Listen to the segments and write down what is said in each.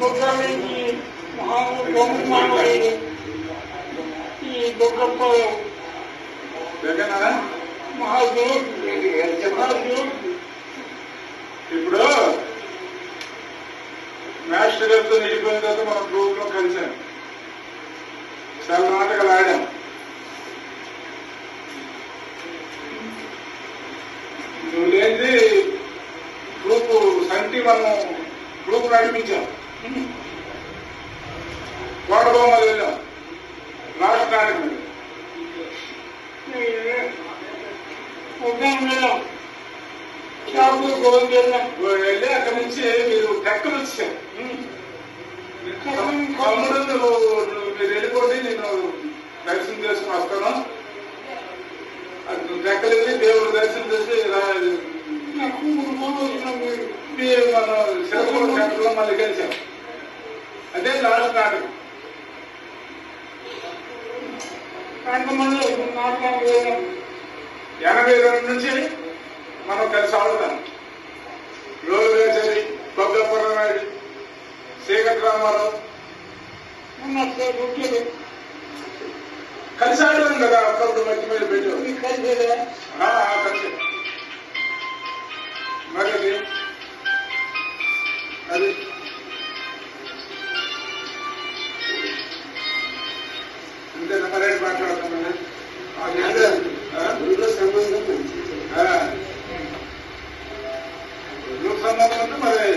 బొగ్గలకి బొమ్మడి ఈ బొగ్గప్ప జగనా మహాదేవ్ మహాదేవ్ ఇప్పుడు మాస్టర్ గారితో నిలిపోయిన తర్వాత మనం గ్రూప్ లో కలిసాం చాలా నాటకాలు ఆడాం నువ్వు లేనిది గ్రూప్ సంటి మనం గ్రూప్ నడిపించాం కోటబొమ్మలు వెళ్ళాం గోవిందం వెళ్ళి అక్కడి నుంచి మీరు టెక్కలు వచ్చాం తమ్ముడు నువ్వు నువ్వు మీరు వెళ్ళిపోతే నేను దర్శనం చేసుకుని వస్తాను. టెక్కలు వెళ్ళి దేవుడు దర్శనం చేసి మనం టెంపుల్లో మళ్ళీ కలిసాం అదే లాస్ట్ నాటకం నాటకాలు వేయడం ఎనభై రెండు నుంచి మనం కలిసి ఆడుతాం రోగాచారి బొగ్గపురం నాయుడు శ్రీకట్ రామారావు ఉన్నట్టు రొట్టెలు కలిసి ఆడదాం కదా అప్పుడప్పుడు మధ్య మీద పెట్టాం కలిసి మాట్లాడుతున్నాను. ఊళ్ళో సంబంధం ఊళ్ళో సంబంధం అంటే మరి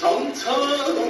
సంసారం